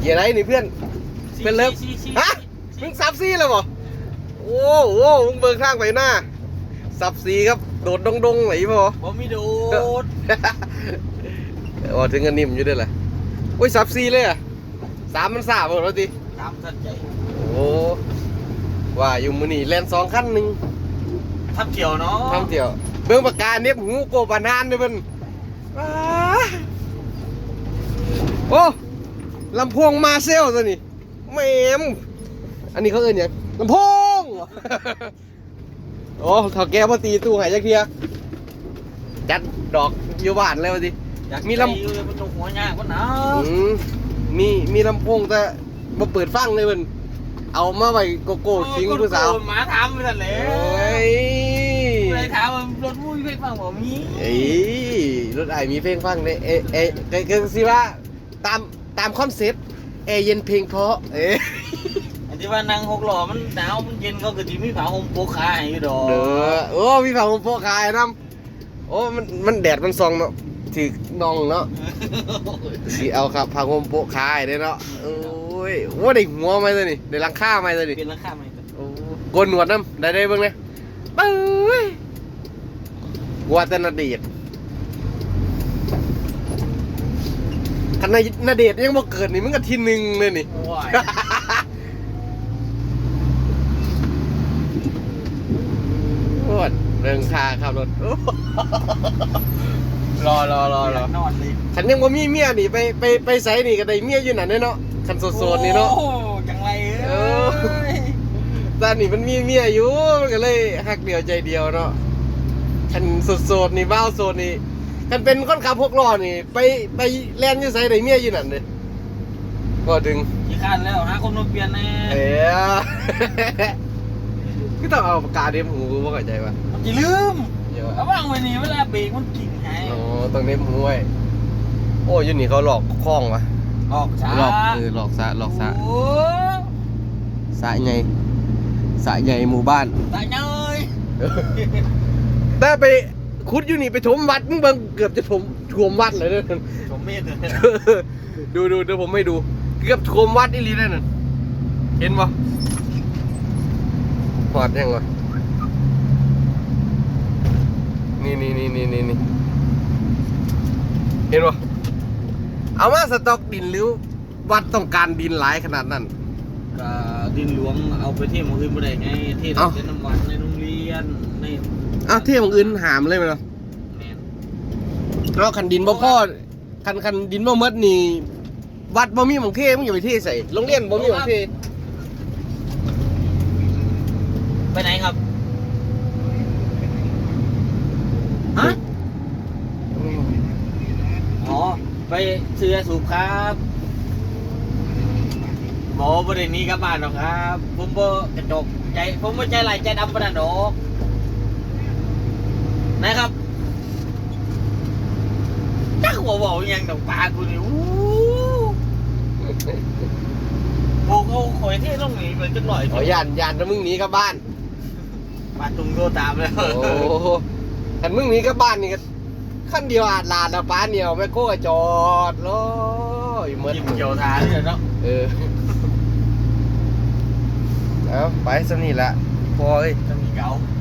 เหี้ยอะไรนี่เพื่อน เป็นเลิฟชี้ชี้ฮะมึงซับซีเลยบ่โอ้โหมึงเบิกข้างไปหน้าซับซีครับ โดดดงดงๆไหนบ่ผมมีดูดอ๋อถึงกันนิ่มอยู่ด้วยแหละโอ้ยซับซีเลยอะสามมันสามหมดแล้วดิตามท่านใจโอ้ว่าอยู่มือนี่แลนสองขั้นหนึ่งทับเกี่ยวเนาะทำเที่ยว เบื้องปากกาเนี่ยหูโกบานานเลยมันว้าโอ้ ลำโพงมาเซลตัวนี้แหมมอันนี้เขาเอิ้นหยังลำโพง โอ้เขาแก้วมาตีตู้ใหายจักเทียจัดดอกอยู่บ้านเลยวะดิ อยากมีมีลำลำมันตรงหัวยากกว่าหนาวอืมมีมีลำโพงแต่มาเปิดฟังเลยมันเอามาไว้โกโก้คิงผู้สาวหมาถามไปนั่นแหละโอ้ยเลยถามว่ารถมุ้ยเพลงฟังผมมีเอ้ยรถไอมีเพลงฟังเลยเอะเอะก็ก็สิว่าตาม ตามคอนเซ็ปต์เอเย็นเพลงเพราะเอ๊ะอันที่ว่านั่งหกหล่อมันหนาวมันเย็นเขาก็ดีมีผ้าห่มโปกขาให้อยู่ดอกเด้อโอ้มีฝั่งของโปะคายน้ำโอ้มันมันแดดมันซองเนาะถือน้องเนาะสิเอาครับผังโฮมโปะคายได้เนาะโอ้ยโอ้ได้หัวไหมตัวนี้ได้หลังค่าไหมตัวนี้เป็นราคาไหมโอ้โกนหนวดน้ำได้ได้เบิ่งเลยปึ้ยวัตนาเด น์คันนายนาเดชน์ยังบ่เกิดนี่มันก็ทีหนึ่งเลยนี่ โอ้ย โคตรเรื่องค่าขับรถโอ้รอรอรอรอนอนเลยคันยังบ่มีเมียนี่ไปไปไปไสนี่ก็ได้เมียอยู่นั่นเด้เนาะคันโสดๆนี่เนาะ โอ้จังไรเอ้ยตอนนี้มันมีเมียอยู่มันก็เลยหักเดียวใจเดียวเนาะคันโสดๆนี่บ้าวโสดนี่ คันเป็นคนขับพวกล้อนี่ ไปไปแล่นอยู่ไสได้เมียอยู่นั่นเด้ก็ดึงขี้ข้านแล้วหาคนมาเปลี่ยนแน่เอ๋ก็ต้องเอาปากกาเดมหูบ่เข้าใจป่ะมันจะลืมเดี๋ยวระวังไว้นี่เวลาเบรกมันกิ่งหายอ๋อต้องเดมหูไว้โอ้ยอยู่นี่เขาหลอกคล้องวะออกช้าหลอกเออหลอกสะหลอกสะโอ้สะใหญ่สะใหญ่หมู่บ้านตายเนยแต่ไป คุดอยู่นี่ไปถมวัดมึงเบิ่งเกือบจะถมท่วมวัดเลยเด้อผมเมธเลยดูดูเดี๋ยวผมไม่ดู เกือบท่วมวัดอีหลีเลยนั่นเห็นปะหอดยังวะนี่นี่นี่นี่นี่นี่เห็นปะเอามาสต็อกดินหรือวัดต้องการดินหลายขนาดนั้น ก็ดินหลวงเอาไปที่หมองอื่นไม่ได้ไงที่เอ้าเป็นน้ำมันในโรงเรี ยนในอ้าวเที่ยงอื่นหามเลยไหมเนาะแมนเนาะคันดินบ่พ่อคันคันดินบ่หมดนี่ วัดบ่มีหมองเทมึงอย่าไปเทใส่โรงเรียนบ่มีหมองเทไปไหนครับฮะอ๋อไปเสื้อสูบครับ หมอประเด็นนี้กลับบ้านหรอกครับ ผมบ่กระจกใจผมบ่ใจไหลายใจดำประดันดอกนะครับจักหัวบอกอหยังดอกปลากูนี่อู้โอ้เขาคอยเท่ลงนี่เป็นจังหน่อยอ๋อยานยานถ้ามึงหนีกลับบ้านปลาตุงโดตามแล้วโอ้โหคันมึงหนีกลับบ้านนี่ก็ขั้นเดียวอาจลาดอะป้าเหนียวแม่โก้ก็จอดรอ อยู่เหมือนยิ้มเกี่ยวทาเลยเนาะเออเอาไปสนี่ละพอเอ้ยจะมีเกาเ